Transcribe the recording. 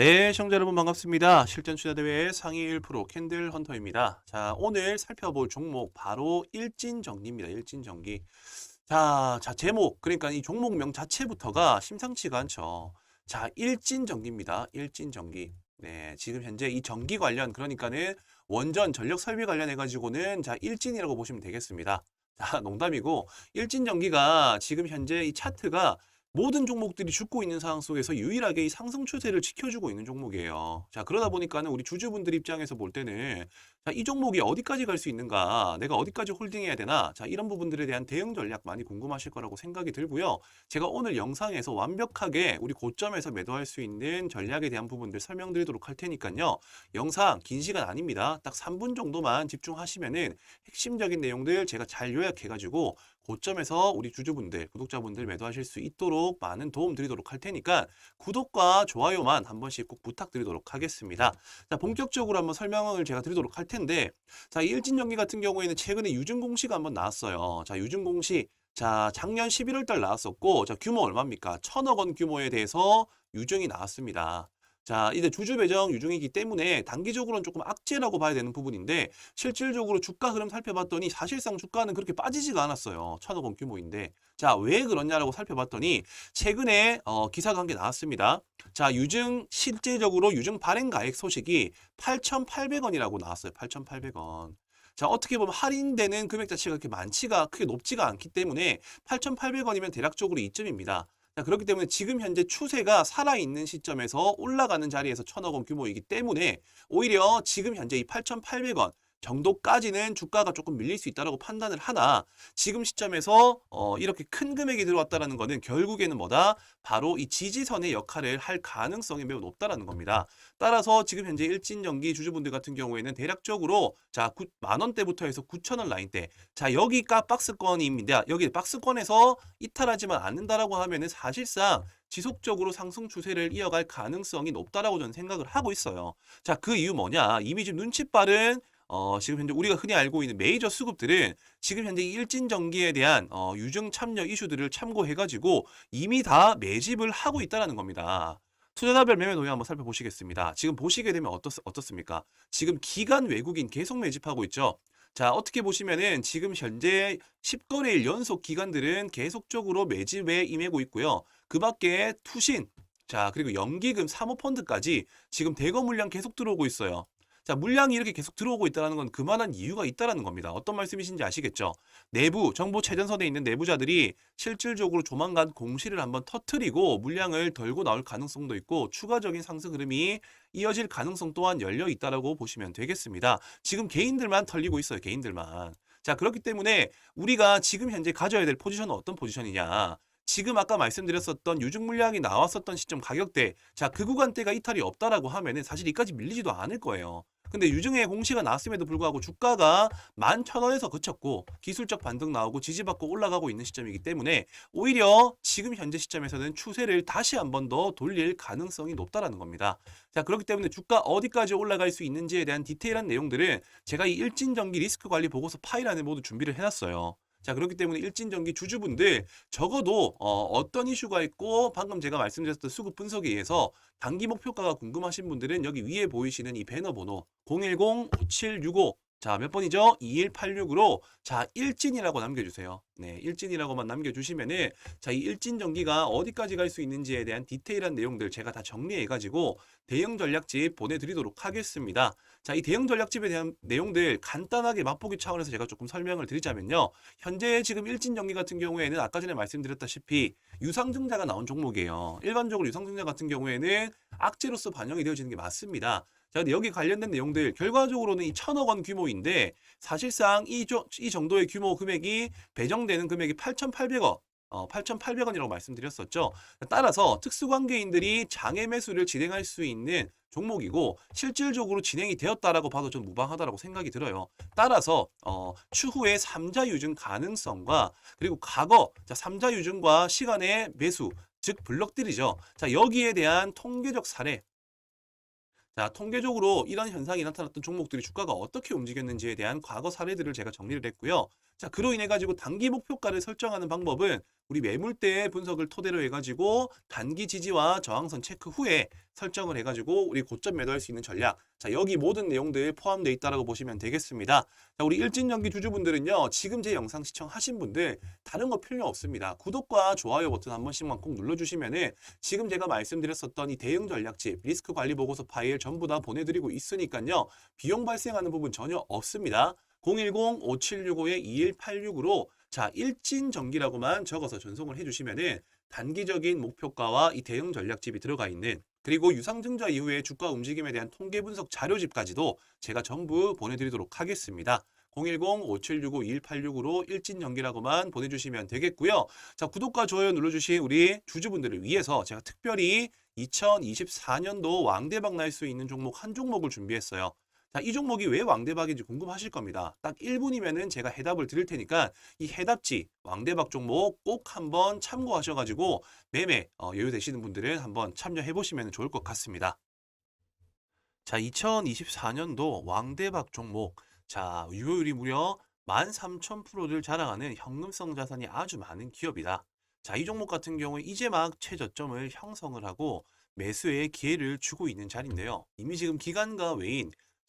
네, 시청자 여러분 반갑습니다. 실전 투자 대회 상위 1% 캔들 헌터입니다. 자, 오늘 살펴볼 종목 바로 일진전기입니다. 일진전기. 자, 자, 제목, 그러니까 이 종목명 자체부터가 심상치가 않죠. 자, 일진전기입니다. 일진전기. 네, 지금 현재 이 전기 관련, 그러니까는 원전 전력 설비 관련해 가지고는 자, 일진이라고 보시면 되겠습니다. 자, 농담이고, 일진 전기가 지금 현재 이 차트가 모든 종목들이 죽고 있는 상황 속에서 유일하게 이 상승 추세를 지켜주고 있는 종목이에요. 자, 그러다 보니까는 우리 주주분들 입장에서 볼 때는 자, 이 종목이 어디까지 갈 수 있는가? 내가 어디까지 홀딩해야 되나? 자, 이런 부분들에 대한 대응 전략 많이 궁금하실 거라고 생각이 들고요. 제가 오늘 영상에서 완벽하게 우리 고점에서 매도할 수 있는 전략에 대한 부분들 설명드리도록 할 테니까요. 영상 긴 시간 아닙니다. 딱 3분 정도만 집중하시면은 핵심적인 내용들 제가 잘 요약해가지고 고점에서 우리 주주분들, 구독자분들 매도하실 수 있도록 많은 도움 드리도록 할 테니까 구독과 좋아요만 한 번씩 꼭 부탁드리도록 하겠습니다. 자, 본격적으로 한번 설명을 제가 드리도록 할 텐데, 자, 이 일진전기 같은 경우에는 최근에 유증공시가 한번 나왔어요. 자, 유증공시. 자, 작년 11월 달 나왔었고, 자, 규모 얼마입니까? 천억 원 규모에 대해서 유증이 나왔습니다. 자, 이제 주주 배정 유증이기 때문에 단기적으로는 조금 악재라고 봐야 되는 부분인데 실질적으로 주가 흐름 살펴봤더니 사실상 주가는 그렇게 빠지지가 않았어요. 천억 원 규모인데. 자, 왜 그러냐라고 살펴봤더니 최근에 어, 기사가 한 게 나왔습니다. 자, 유증 실제적으로 유증 발행 가액 소식이 8,800원이라고 나왔어요. 8,800원. 자, 어떻게 보면 할인되는 금액 자체가 그렇게 많지가 크게 높지가 않기 때문에 8,800원이면 대략적으로 이점입니다. 자, 그렇기 때문에 지금 현재 추세가 살아있는 시점에서 올라가는 자리에서 천억 원 규모이기 때문에 오히려 지금 현재 이 8,800원 정도까지는 주가가 조금 밀릴 수 있다라고 판단을 하나 지금 시점에서 어, 이렇게 큰 금액이 들어왔다라는 거는 결국에는 뭐다 바로 이 지지선의 역할을 할 가능성이 매우 높다라는 겁니다. 따라서 지금 현재 일진전기 주주분들 같은 경우에는 대략적으로 자 만 원대부터 해서 9천 원 라인대 자 여기가 박스권입니다. 여기 박스권에서 이탈하지만 않는다라고 하면은 사실상 지속적으로 상승 추세를 이어갈 가능성이 높다라고 저는 생각을 하고 있어요. 자, 그 이유 뭐냐? 이미 지금 눈치 빠른 어, 지금 현재 우리가 흔히 알고 있는 메이저 수급들은 지금 현재 이 일진 전기에 대한 어, 유증 참여 이슈들을 참고해가지고 이미 다 매집을 하고 있다는 겁니다. 투자자별 매매 동향 한번 살펴보시겠습니다. 지금 보시게 되면 어떻, 어떻습니까? 지금 기간 외국인 계속 매집하고 있죠. 자, 어떻게 보시면은 지금 현재 10거래일 연속 기관들은 계속적으로 매집에 임하고 있고요. 그 밖에 투신, 자, 그리고 연기금, 사모펀드까지 지금 대거 물량 계속 들어오고 있어요. 자, 물량이 이렇게 계속 들어오고 있다는 건 그만한 이유가 있다는 겁니다. 어떤 말씀이신지 아시겠죠? 내부, 정보 최전선에 있는 내부자들이 실질적으로 조만간 공시를 한번 터트리고 물량을 덜고 나올 가능성도 있고 추가적인 상승 흐름이 이어질 가능성 또한 열려 있다라고 보시면 되겠습니다. 지금 개인들만 털리고 있어요. 개인들만. 자, 그렇기 때문에 우리가 지금 현재 가져야 될 포지션은 어떤 포지션이냐? 지금 아까 말씀드렸었던 유증 물량이 나왔었던 시점 가격대, 자, 그 구간대가 이탈이 없다라고 하면은 사실 이까지 밀리지도 않을 거예요. 근데 유증의 공시가 나왔음에도 불구하고 주가가 11,000원에서 그쳤고 기술적 반등 나오고 지지받고 올라가고 있는 시점이기 때문에 오히려 지금 현재 시점에서는 추세를 다시 한 번 더 돌릴 가능성이 높다라는 겁니다. 자, 그렇기 때문에 주가 어디까지 올라갈 수 있는지에 대한 디테일한 내용들은 제가 이 일진전기 리스크 관리 보고서 파일 안에 모두 준비를 해놨어요. 자, 그렇기 때문에 일진전기 주주분들 적어도 어, 떤 이슈가 있고 방금 제가 말씀드렸던 수급 분석에 의해서 단기 목표가가 궁금하신 분들은 여기 위에 보이시는 이 배너 번호 010-5765 자, 몇 번이죠? 2186으로 자, 일진이라고 남겨주세요. 네, 일진이라고만 남겨주시면은 자, 이 일진 전기가 어디까지 갈 수 있는지에 대한 디테일한 내용들 제가 다 정리해가지고 대형 전략집 보내드리도록 하겠습니다. 자, 이 대형 전략집에 대한 내용들 간단하게 맛보기 차원에서 제가 조금 설명을 드리자면요. 현재 지금 일진 전기 같은 경우에는 아까 전에 말씀드렸다시피 유상증자가 나온 종목이에요. 일반적으로 유상증자 같은 경우에는 악재로서 반영이 되어지는 게 맞습니다. 자, 근데 여기 관련된 내용들 결과적으로는 이 천억 원 규모인데 사실상 이, 조, 이 정도의 규모 금액이 배정되는 금액이 8,800억 어, 8,800원이라고 말씀드렸었죠. 따라서 특수관계인들이 장애 매수를 진행할 수 있는 종목이고 실질적으로 진행이 되었다라고 봐도 좀 무방하다라고 생각이 들어요. 따라서 어, 추후에 삼자 유증 가능성과 그리고 과거 자, 삼자 유증과 시간의 매수 즉 블럭들이죠. 자, 여기에 대한 통계적 사례 자, 통계적으로 이런 현상이 나타났던 종목들이 주가가 어떻게 움직였는지에 대한 과거 사례들을 제가 정리를 했고요. 자, 그로 인해 가지고 단기 목표가를 설정하는 방법은 우리 매물대 분석을 토대로 해가지고 단기 지지와 저항선 체크 후에 설정을 해가지고 우리 고점 매도할 수 있는 전략. 자, 여기 모든 내용들 포함되어 있다라고 보시면 되겠습니다. 자, 우리 일진전기 주주분들은요, 지금 제 영상 시청하신 분들 다른 거 필요 없습니다. 구독과 좋아요 버튼 한 번씩만 꼭 눌러주시면은 지금 제가 말씀드렸었던 이 대응 전략집, 리스크 관리 보고서 파일 전부 다 보내드리고 있으니까요, 비용 발생하는 부분 전혀 없습니다. 010-5765-2186으로 자, 일진 전기라고만 적어서 전송을 해주시면은 단기적인 목표가와 이 대응 전략집이 들어가 있는 그리고 유상증자 이후에 주가 움직임에 대한 통계 분석 자료집까지도 제가 전부 보내드리도록 하겠습니다. 010-5765-2186으로 일진연기라고만 보내주시면 되겠고요. 자, 구독과 좋아요 눌러주신 우리 주주분들을 위해서 제가 특별히 2024년도 왕대박 날 수 있는 종목 한 종목을 준비했어요. 자, 이 종목이 왜 왕대박인지 궁금하실 겁니다. 딱 1분이면은 제가 해답을 드릴 테니까 이 해답지 왕대박 종목 꼭 한번 참고하셔가지고 매매 어, 여유 되시는 분들은 한번 참여해 보시면 좋을 것 같습니다. 자, 2024년도 왕대박 종목. 자, 유효율이 무려 13,000%를 자랑하는 현금성 자산이 아주 많은 기업이다. 자, 이 종목 같은 경우에 이제 막 최저점을 형성을 하고 매수의 기회를 주고 있는 자리인데요. 이미 지금 기관과 외인,